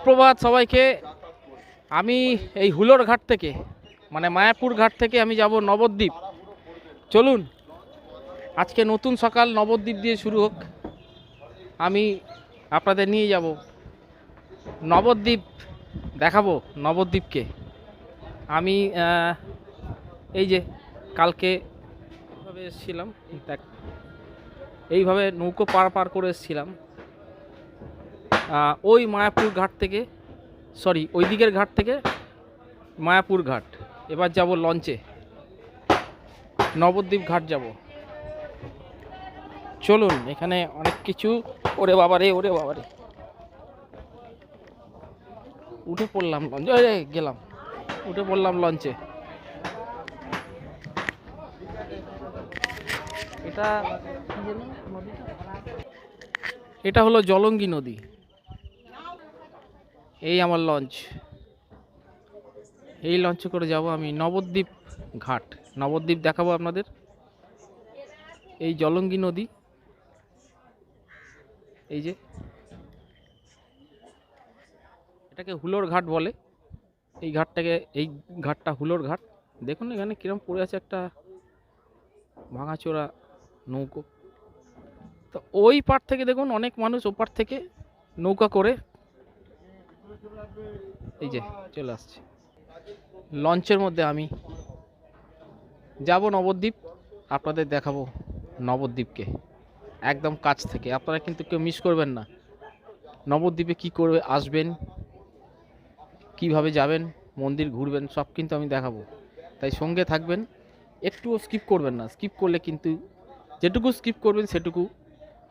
সুপ্রভাত সবাইকে। আমি এই হুলোর ঘাট থেকে মানে মায়াপুর ঘাট থেকে আমি যাব নবদ্বীপ। চলুন, আজকে নতুন সকাল নবদ্বীপ দিয়ে শুরু হোক। আমি আপনাদের নিয়ে যাব। নবদ্বীপ দেখাবো নবদ্বীপকে। আমি এই যে কালকে এইভাবে এসেছিলাম, দেখ, এইভাবে নৌকো পার পার করে এসেছিলাম। ওই মায়াপুর ঘাট থেকে সরি ওই দিকের ঘাট থেকে মায়াপুর ঘাট। এবার যাব লঞ্চে। নবদ্বীপ ঘাট যাব। চলুন, এখানে অনেক কিছু। ওরে বাবারে ওরে বাবারে উঠে পড়লাম লঞ্চ গেলাম। উঠে পড়লাম লঞ্চে। এটা? এটা হলো জলঙ্গি নদী। এই আমার লঞ্চ। এই লঞ্চে করে যাব আমি নবদ্বীপ ঘাট। নবদ্বীপ দেখাবো আপনাদের। এই জলঙ্গি নদী। এই যে, এটাকে হুলোর ঘাট বলে। এই ঘাটটাকে, এই ঘাটটা হুলোর ঘাট। দেখুন এখানে কিরম পড়ে আছে একটা ভাঙাচোরা নৌকো। তো ওই পার থেকে দেখুন, অনেক মানুষ ওপার থেকে নৌকা করে এই যে, চলে আসছে। লঞ্চের মধ্যে আমি যাব নবদ্বীপ, আপনাদের দেখাবো নবদ্বীপকে। একদম কাছ থেকে। আপনারা কিন্তু কেউ মিস করবেন না। নবদ্বীপে কি করবে আসবেন, কীভাবে যাবেন, মন্দির ঘুরবেন, সব কিন্তু আমি দেখাবো। তাই সঙ্গে থাকবেন। একটুও স্কিপ করবেন না। স্কিপ করলে কিন্তু যেটুকু স্কিপ করবেন, সেটুকু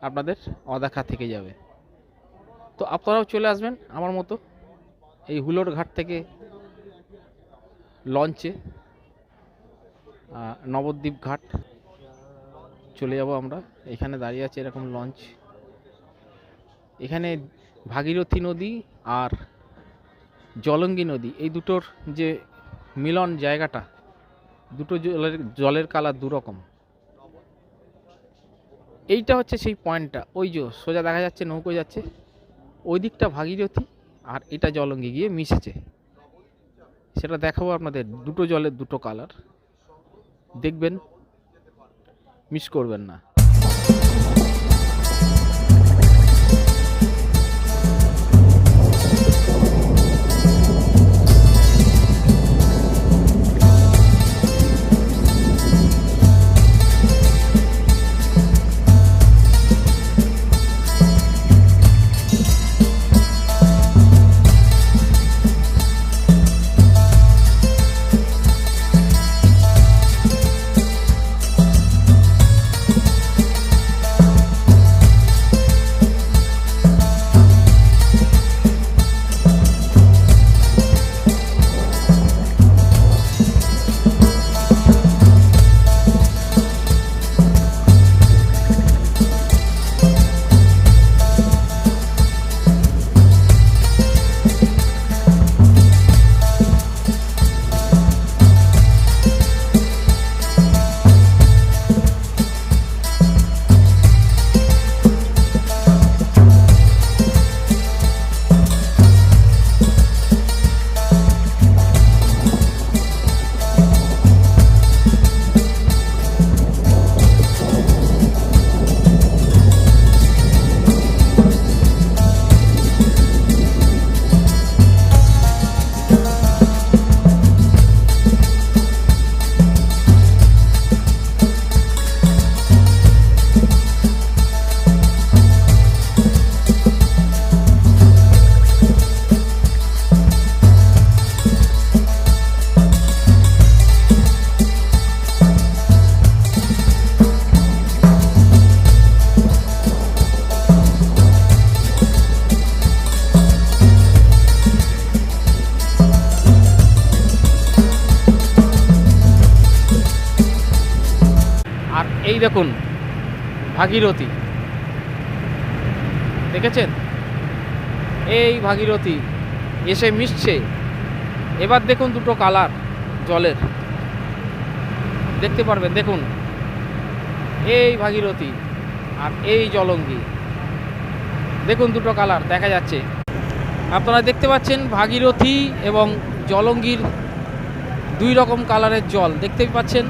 আপনাদের অদেখা থেকে যাবে। তো আপনারাও চলে আসবেন আমার মতো। এই হুলোর ঘাট থেকে লঞ্চে নবদ্বীপ ঘাট চলে যাব আমরা। এখানে দাঁড়িয়ে আছে এরকম লঞ্চ। এখানে ভাগীরথী নদী আর জলঙ্গি নদী, এই দুটোর যে মিলন জায়গাটা, দুটো জলের জলের কালার দুরকম। এইটা হচ্ছে সেই পয়েন্টটা ওই যে সোজা দেখা যাচ্ছে, নৌকো যাচ্ছে। ওই দিকটা ভাগীরথী। আর এটা জলঙ্গি গিয়ে মিশেছে। সেটা দেখাবো আপনাদের, দুটো জলের দুটো কালার দেখবেন মিস করবেন না। দেখুন, ভাগীরথী। দেখেছেন? এই ভাগীরথী এসে মিশছে। এবার দেখুন দুটো কালার জলের। দেখতে পারবেন, দেখুন। এই ভাগীরথী আর এই জলঙ্গি। দেখুন দুটো কালার, দেখা যাচ্ছে। আপনারা দেখতে পাচ্ছেন ভাগীরথী এবং জলঙ্গির দুই রকম কালারের জল। দেখতেই পাচ্ছেন?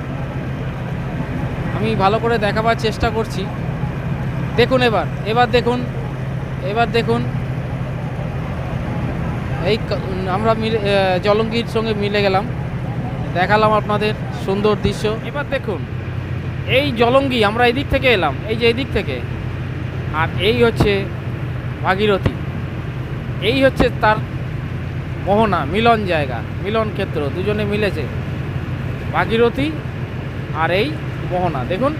আমি ভালো করে দেখাবার চেষ্টা করছি। দেখুন এবার এবার দেখুন এবার দেখুন। এই আমরা মিলে জলঙ্গির সঙ্গে মিলে গেলাম। দেখালাম আপনাদের সুন্দর দৃশ্য। এবার দেখুন, এই জলঙ্গি, আমরা এদিক থেকে এলাম, এই যে এদিক থেকে। আর এই হচ্ছে ভাগীরথী। এই হচ্ছে তার মোহনা, মিলন জায়গা, মিলন ক্ষেত্র, দুজনে মিলেছে। ভাগীরথী আর এই মোহনা দেখুন,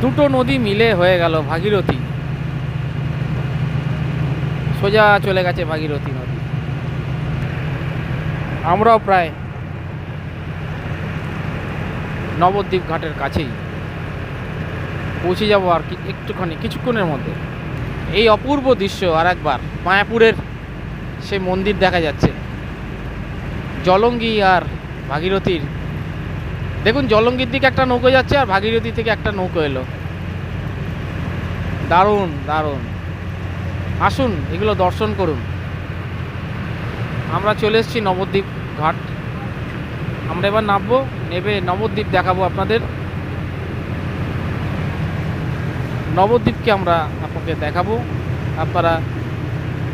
দুটো নদী মিলে হয়ে গেল ভাগীরথী। সোজা চলে গেছে ভাগীরথী নদী। আমরাও প্রায় নবদ্বীপ ঘাটের কাছেই। পৌঁছে যাব আর কি, একটুখানি, কিছুক্ষণের মধ্যে। এই অপূর্ব দৃশ্য আর একবার মায়াপুরের সেই মন্দির দেখা যাচ্ছে। জলঙ্গি আর ভাগীরথীর দেখুন, জলঙ্গির দিকে একটা নৌকো যাচ্ছে আর ভাগীরথী থেকে একটা নৌকো এলো। দারুণ দারুণ। আসুন, এগুলো দর্শন করুন। আমরা চলে এসেছি নবদ্বীপ ঘাট। আমরা এবার নামবো, নেবে নবদ্বীপ দেখাবো আপনাদের। নবদ্বীপকে আমরা আপনাকে দেখাবো। আপনারা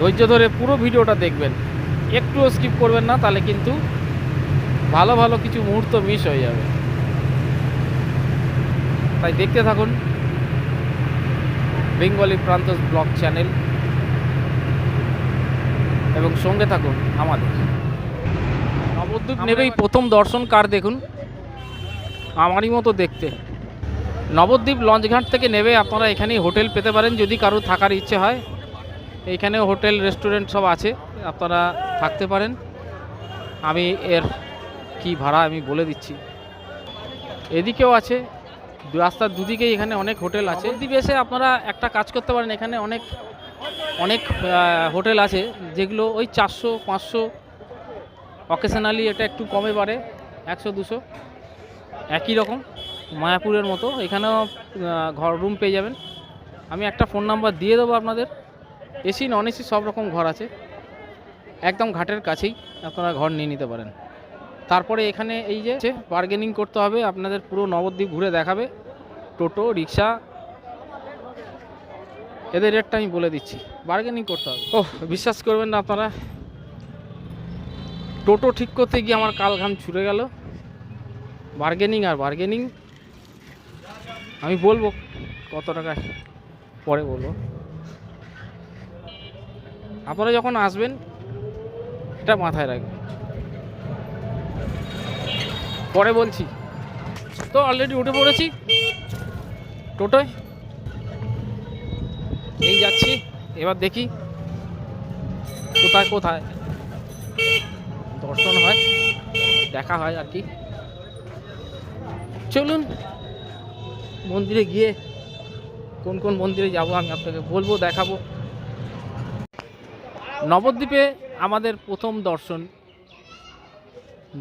ধৈর্য ধরে পুরো ভিডিওটা দেখবেন। একটুও স্কিপ করবেন না, তাহলে কিন্তু ভালো ভালো কিছু মুহূর্ত মিস হয়ে যাবে। তাই দেখতে থাকুন বেঙ্গলি প্রান্ত ব্লগ চ্যানেল এবং সঙ্গে থাকুন আমাদের। নবদ্বীপ নেবেই প্রথম দর্শন কার দেখুন? আমারই মতো দেখতে। নবদ্বীপ লঞ্চঘাট থেকে নেবে আপনারা এখানেই হোটেল পেতে পারেন যদি কারও থাকার ইচ্ছে হয়। এইখানেও হোটেল রেস্টুরেন্ট সব আছে আপনারা থাকতে পারেন। আমি এর কি ভাড়া আমি বলে দিচ্ছি। এদিকেও আছে রাস্তার দুদিকেই এখানে অনেক হোটেল আছে। নবদ্বীপ এসে আপনারা একটা কাজ করতে পারেন, এখানে অনেক অনেক হোটেল আছে, যেগুলো ওই চারশো, পাঁচশো অকেশনালি এটা একটু কমে বাড়ে, একশো, দুশো, একই রকম, মায়াপুরের মতো। এখানেও ঘর রুম পেয়ে যাবেন। আমি একটা ফোন নাম্বার দিয়ে দেবো আপনাদের। এসি নন এসি সব রকম ঘর আছে। একদম ঘাটের কাছেই আপনারা ঘর নিয়ে নিতে পারেন। তারপরে এখানে এই যে বার্গেনিং করতে হবে, আপনাদের পুরো নবদ্বীপ ঘুরে দেখাবে। টোটো, রিক্সা, এদের রেটটা আমি বলে দিচ্ছি। বার্গেনিং করতে হবে। ও বিশ্বাস করবেন না আপনারা। টোটো ঠিক করতে গিয়ে আমার কাল ঘাম ছুটে গেল। বার্গেনিং আর বার্গেনিং আমি বলব কত টাকা পরে বলব। আপনারা যখন আসবেন, এটা মাথায় রাখবেন। পরে বলছি। তো অলরেডি উঠে পড়েছি। টোটোয়। এই যাচ্ছি। এবার দেখি কোথায় কোথায়। দর্শন হয়, দেখা হয় আর কি। চলুন, মন্দিরে গিয়ে কোন কোন মন্দিরে যাব আমি আপনাকে বলব, দেখাবো। নবদ্বীপে আমাদের প্রথম দর্শন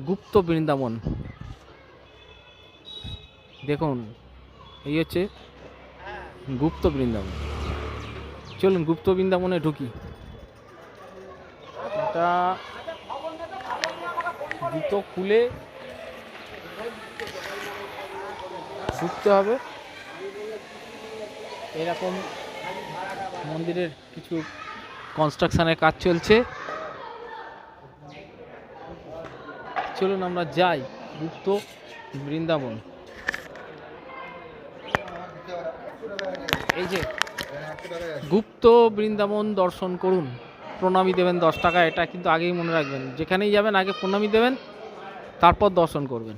গুপ্ত বৃন্দাবন। দেখুন, এই হচ্ছে গুপ্ত বৃন্দাবন। চলুন, গুপ্ত বৃন্দাবনে ঢুকি। এটা জুতো খুলে ঢুকতে হবে। এরকম মন্দিরের কিছু কনস্ট্রাকশানের কাজ চলছে। চলুন, আমরা যাই গুপ্ত বৃন্দাবন। এই যে গুপ্ত বৃন্দাবন দর্শন করুন। প্রণামী দেবেন দশ টাকা, এটা কিন্তু আগেই মনে রাখবেন। যেখানেই যাবেন, আগে প্রণামী দেবেন, তারপর দর্শন করবেন।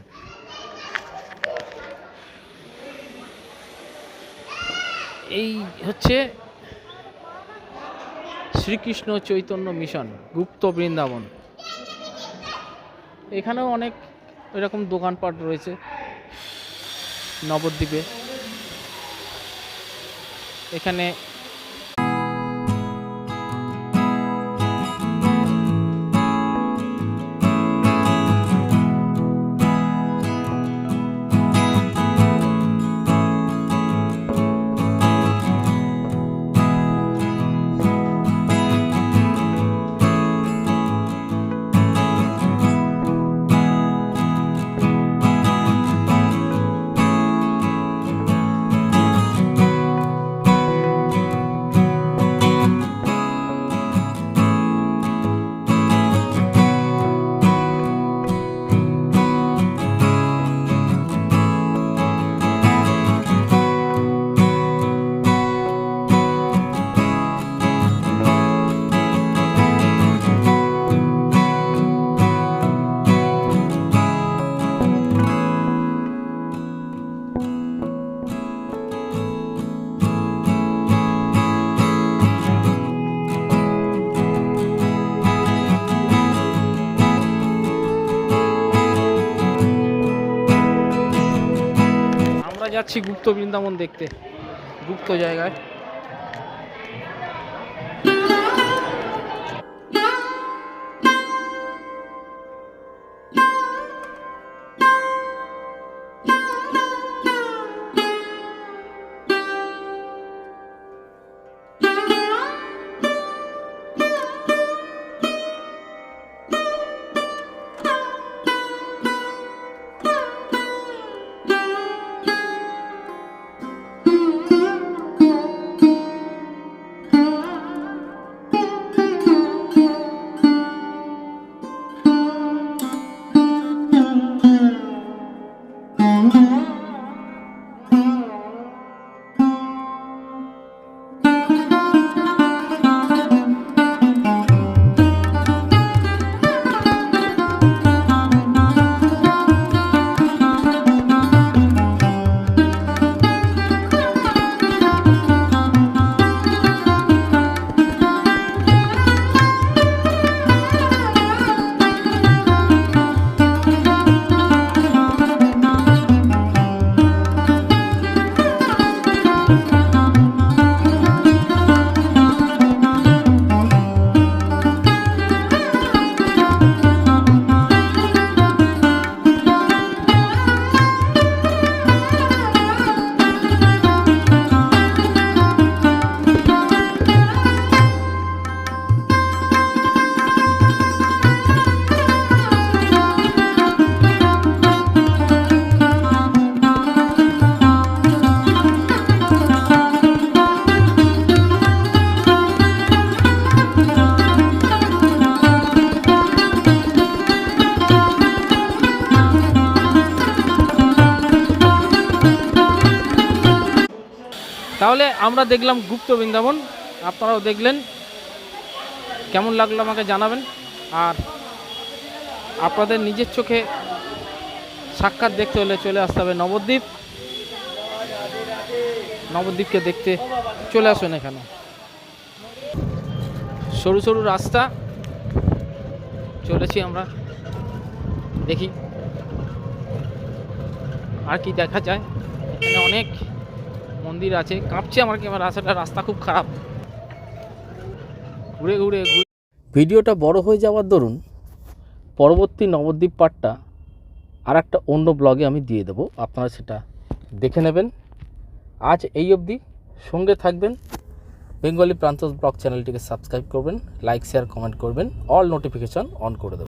এই হচ্ছে শ্রীকৃষ্ণ চৈতন্য মিশন, গুপ্ত বৃন্দাবন। এখানেও অনেক এরকম দোকানপাট রয়েছে নবদ্বীপে। এখানে যাচ্ছি গুপ্ত বৃন্দাবন দেখতে গুপ্ত জায়গায়। তাহলে আমরা দেখলাম গুপ্ত বৃন্দাবন। আপনারাও দেখলেন। কেমন লাগল আমাকে জানাবেন। আর আপনাদের নিজের চোখে সাক্ষাৎ দেখতে হলে চলে আসতে হবে নবদ্বীপ। নবদ্বীপকে দেখতে চলে আসুন এখানে। সরু সরু রাস্তা। চলেছি আমরা। দেখি। আর কি দেখা যায়। এখানে অনেক মন্দির আছে। কাঁপছে আমার ক্যামেরা রাস্তাটা, রাস্তা খুব খারাপ। ঘুরে ঘুরে ঘুরে। ভিডিওটা বড় হয়ে যাওয়ার দরুন পরবর্তী নবদ্বীপ পার্টটা আর একটা অন্য ব্লগে আমি দিয়ে দেবো। আপনারা সেটা দেখে নেবেন। আজ এই অবধি। সঙ্গে থাকবেন। বেঙ্গলি প্রান্ত ব্লগ চ্যানেলটিকে সাবস্ক্রাইব করবেন, লাইক, শেয়ার, কমেন্ট করবেন। অল নোটিফিকেশন অন করে দেবেন।